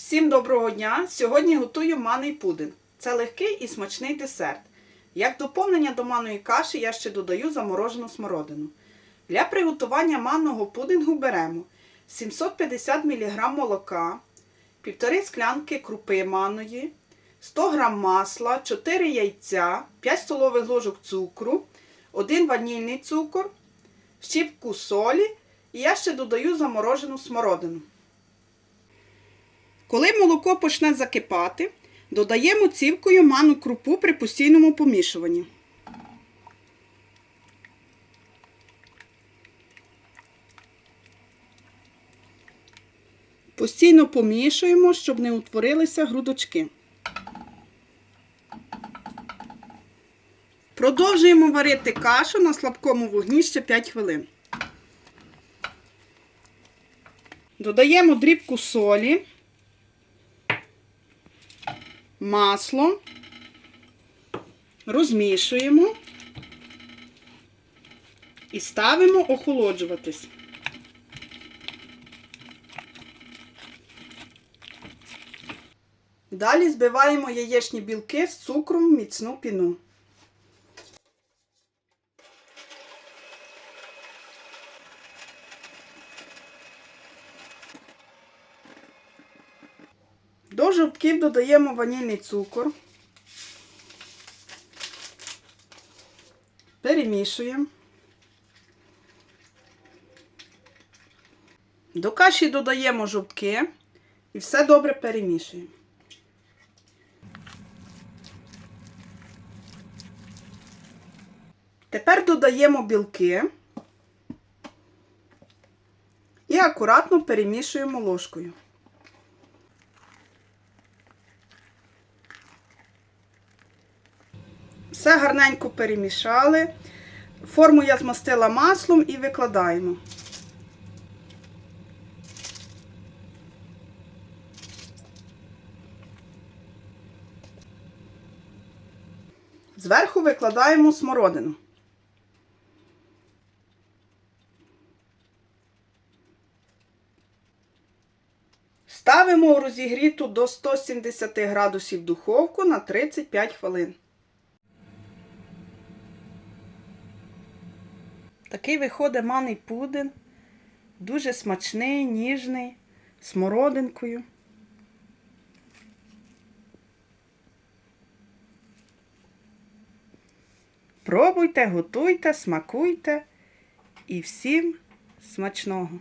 Всім доброго дня! Сьогодні готую манний пудинг. Це легкий і смачний десерт. Як доповнення до манної каші я ще додаю заморожену смородину. Для приготування манного пудингу беремо 750 мг молока, 1,5 склянки крупи манної, 100 г масла, 4 яйця, 5 столових ложок цукру, 1 ванільний цукор, щіпку солі і я ще додаю заморожену смородину. Коли молоко почне закипати, додаємо цівкою ману крупу при постійному помішуванні. Постійно помішуємо, щоб не утворилися грудочки. Продовжуємо варити кашу на слабкому вогні ще 5 хвилин. Додаємо дрібку солі масло, розмішуємо і ставимо охолоджуватись. Далі збиваємо яєчні білки з цукром в міцну піну. До жовтків додаємо ванільний цукор. Перемішуємо. До каші додаємо жовтки і все добре перемішуємо. Тепер додаємо білки і акуратно перемішуємо ложкою. Все гарненько перемішали. Форму я змастила маслом і викладаємо. Зверху викладаємо смородину. Ставимо у розігріту до 170 градусів духовку на 35 хвилин. Такий виходить маний пудин. Дуже смачний, ніжний, смородинкою. Пробуйте, готуйте, смакуйте і всім смачного!